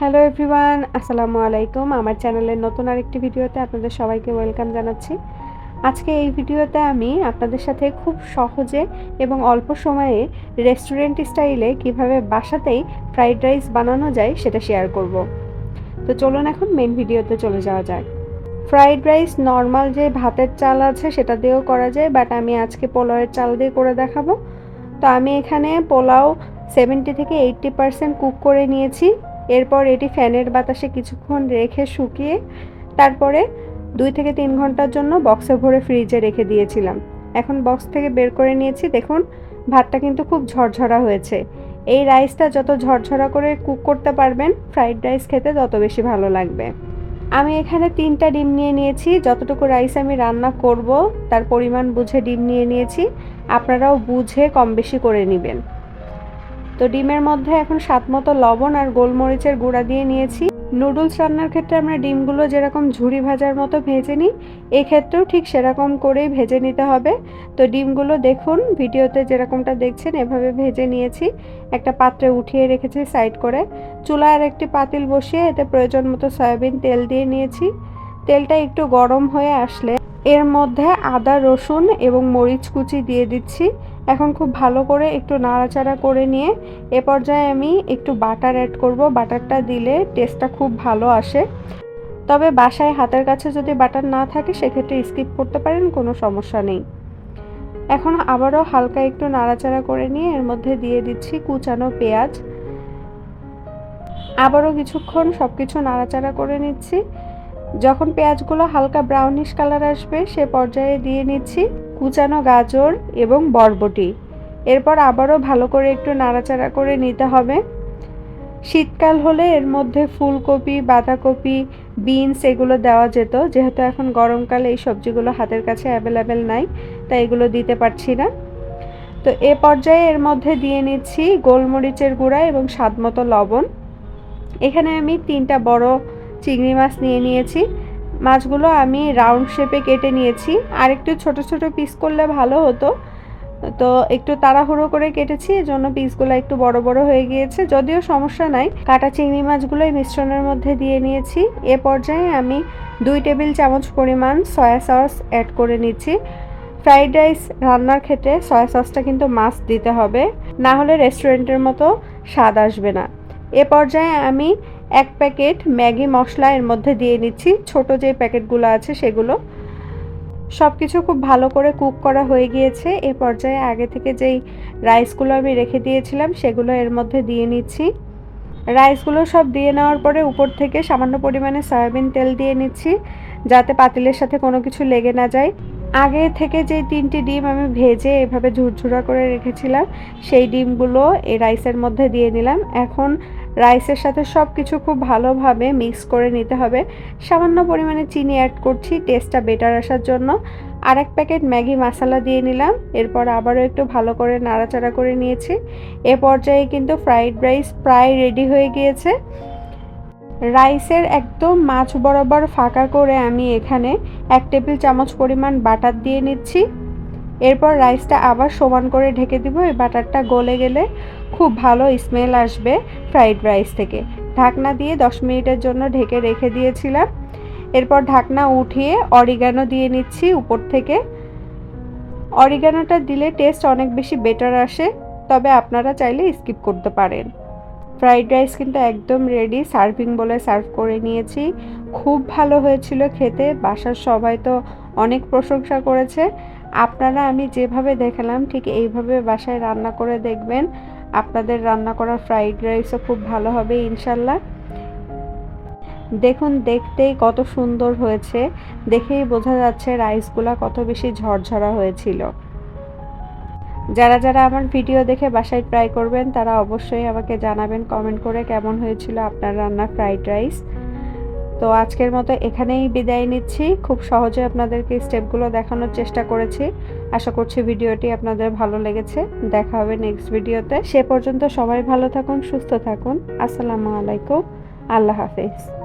Hello everyone আসসালামু আলাইকুম। আমার চ্যানেলের নতুন আরেকটি ভিডিওতে আপনাদের সবাইকে ওয়েলকাম জানাচ্ছি। আজকে এই ভিডিওতে আমি আপনাদের সাথে খুব সহজে এবং অল্প সময়ে রেস্টুরেন্ট স্টাইলে কীভাবে বাসাতেই ফ্রাইড রাইস বানানো যায় সেটা শেয়ার করব। তো চলুন এখন মেন ভিডিওতে চলে যাওয়া যাক। ফ্রাইড রাইস নর্মাল যে ভাতের চাল আছে সেটা দিয়েও করা যায় বাট আমি আজকে পোলাওয়ের চাল দিয়ে করে দেখাবো। তো আমি এখানে পোলাও সেভেন্টি থেকে এইট্টি পারসেন্ট কুক করে নিয়েছি। এরপর এটি ফ্যানের বাতাসে কিছুক্ষণ রেখে শুকিয়ে তারপরে দুই থেকে তিন ঘণ্টার জন্য বক্সে ভরে ফ্রিজে রেখে দিয়েছিলাম। এখন বক্স থেকে বের করে নিয়েছি। দেখুন, ভাতটা কিন্তু খুব ঝরঝরা হয়েছে। এই রাইসটা যত ঝরঝরা করে কুক করতে পারবেন, ফ্রাইড রাইস খেতে তত বেশি ভালো লাগবে। আমি এখানে তিনটা ডিম নিয়ে নিয়েছি। যতটুকু রাইস আমি রান্না করব, তার পরিমাণ বুঝে ডিম নিয়ে নিয়েছি। আপনারাও বুঝে কম বেশি করে নেবেন। তো ডিমের মধ্যে এখন স্বাদ মতো লবণ আর গোলমরিচের গুঁড়া দিয়ে নিয়েছি। নুডলস রান্নার ক্ষেত্রে আমরা ডিমগুলো যেরকম ঝুড়ি ভাজার মতো ভেজে নিই, এক্ষেত্রেও ঠিক সেরকম করেই ভেজে নিতে হবে। তো ডিমগুলো দেখুন, ভিডিওতে যেরকমটা দেখছেন, এভাবে ভেজে নিয়েছি। একটা পাত্রে উঠিয়ে রেখেছি সাইড করে। চুলায় আর একটি পাতিল বসিয়ে এতে প্রয়োজন মতো সয়াবিন তেল দিয়ে নিয়েছি। তেলটা একটু গরম হয়ে আসলে এর মধ্যে আদা, রসুন এবং মরিচ কুচি দিয়ে দিচ্ছি। এখন খুব ভালো করে একটু নাড়াচাড়া করে নিয়ে এ পর্যায়ে আমি একটু বাটার অ্যাড করব। বাটারটা দিলে টেস্টটা খুব ভালো আসে। তবে বাসায় হাতের কাছে যদি বাটার না থাকে, সেক্ষেত্রে স্কিপ করতে পারেন, কোনো সমস্যা নেই। এখন আবারও হালকা একটু নাড়াচাড়া করে নিয়ে এর মধ্যে দিয়ে দিচ্ছি কুচানো পেঁয়াজ। আবারও কিছুক্ষণ সব কিছু নাড়াচাড়া করে নিচ্ছি। যখন পেঁয়াজগুলো হালকা ব্রাউনিশ কালার আসবে, সে পর্যায়ে দিয়ে নিচ্ছি। কুচানো গাজর এবং বরবটি। এরপর আবারও ভালো করে একটু নাড়াচাড়া করে নিতে হবে। শীতকাল হলে এর মধ্যে ফুলকপি, বাঁধাকপি, বিনস এগুলো দেওয়া যেত। যেহেতু এখন গরমকালে, এই সবজিগুলো হাতের কাছে অ্যাভেলেবেল নাই, তাই এগুলো দিতে পারছি না। তো এ পর্যায়ে এর মধ্যে দিয়ে নিচ্ছি গোলমরিচের গুঁড়া এবং স্বাদমতো লবণ। এখানে আমি তিনটা বড় চিংড়ি মাছ নিয়ে নিয়েছি। মাছগুলো আমি রাউন্ড শেপে কেটে নিয়েছি। আর একটু ছোট ছোট পিস করলে ভালো হতো। তো একটু তাড়াহুড়ো করে কেটেছি, এজন্য পিসগুলো একটু বড় বড় হয়ে গিয়েছে। যদিও সমস্যা নাই, কাটা চিংড়ি মাছগুলো এই মিশ্রণের মধ্যে দিয়ে নিয়েছি। এ পর্যায়ে আমি দুই টেবিল চামচ পরিমাণ সয়া সস অ্যাড করে নিচ্ছি। ফ্রাইড রাইস রান্নার ক্ষেত্রে সয়া সসটা কিন্তু মাস্ট দিতে হবে। না হলে রেস্টুরেন্টের মতো স্বাদ আসবে না। এ পর্যায়ে আমি এক প্যাকেট ম্যাগি মশলা এর মধ্যে দিয়ে নিচ্ছি। ছোট যে প্যাকেটগুলো আছে সেগুলো। সব কিছু খুব ভালো করে কুক করা হয়ে গিয়েছে। এ পর্যায়ে আগে থেকে যেই রাইসগুলো আমি রেখে দিয়েছিলাম সেগুলো এর মধ্যে দিয়ে নিচ্ছি। রাইসগুলো সব দিয়ে নেওয়ার পরে উপর থেকে সামান্য পরিমাণে সয়াবিন তেল দিয়ে নিচ্ছি, যাতে পাতিলের সাথে কোনো কিছু লেগে না যায়। আগে থেকে যে তিনটি ডিম আমি ভেজে এভাবে ঝুরঝুরা করে রেখেছিলাম, সেই ডিমগুলো এই রাইসের মধ্যে দিয়ে নিলাম। এখন রাইসের সাথে সব কিছু খুব ভালোভাবে মিক্স করে নিতে হবে। সামান্য পরিমাণে চিনি অ্যাড করছি টেস্টটা বেটার আসার জন্য। আর এক প্যাকেট ম্যাগি মশলা দিয়ে নিলাম, এরপর আবারও একটু ভালো করে নাড়াচাড়া করে নিয়েছি। এ পর্যায়ে কিন্তু ফ্রাইড রাইস প্রায় রেডি হয়ে গিয়েছে। রাইসের একদম মাছ বরাবর ফাঁকা করে আমি এখানে এক টেবিল চামচ পরিমাণ বাটার দিয়ে নিচ্ছি। এরপর রাইসটা আবার সমান করে ঢেকে দিব। এই বাটারটা গলে গেলে খুব ভালো স্মেল আসবে ফ্রাইড রাইস থেকে। ঢাকনা দিয়ে দশ মিনিটের জন্য ঢেকে রেখে দিয়েছিলাম। এরপর ঢাকনা উঠিয়ে অরিগানো দিয়ে নিচ্ছি উপর থেকে। অরিগানোটা দিলে টেস্ট অনেক বেশি বেটার আসে, তবে আপনারা চাইলে স্কিপ করতে পারেন। ফ্রাইড রাইস কিন্তু একদম রেডি সার্ভিং বলে সার্ভ করে নিয়েছি। খুব ভালো হয়েছিল খেতে, বাসার সবাই তো অনেক প্রশংসা করেছে। আপনারা আমি যেভাবে দেখালাম, ঠিক এইভাবে বাসায় রান্না করে দেখবেন। আপনাদের রান্না করা ফ্রাইড রাইসও খুব ভালো হবে, ইনশাল্লাহ। দেখুন, দেখতেই কত সুন্দর হয়েছে। দেখেই বোঝা যাচ্ছে রাইসগুলা কত বেশি ঝরঝরা হয়েছিল। যারা যারা আমার ভিডিও দেখে বাসায় ট্রাই করবেন, তারা অবশ্যই আমাকে জানাবেন, কমেন্ট করে কেমন হয়েছিল আপনার রান্না ফ্রাইড রাইস। তো আজকের মতো এখানেই বিদায় নিচ্ছি। খুব সহজে আপনাদেরকে স্টেপগুলো দেখানোর চেষ্টা করেছি। আশা করছি ভিডিওটি আপনাদের ভালো লেগেছে। দেখা হবে নেক্সট ভিডিওতে। সে পর্যন্ত সবাই ভালো থাকুন, সুস্থ থাকুন। আসসালামু আলাইকুম। আল্লাহ হাফেজ।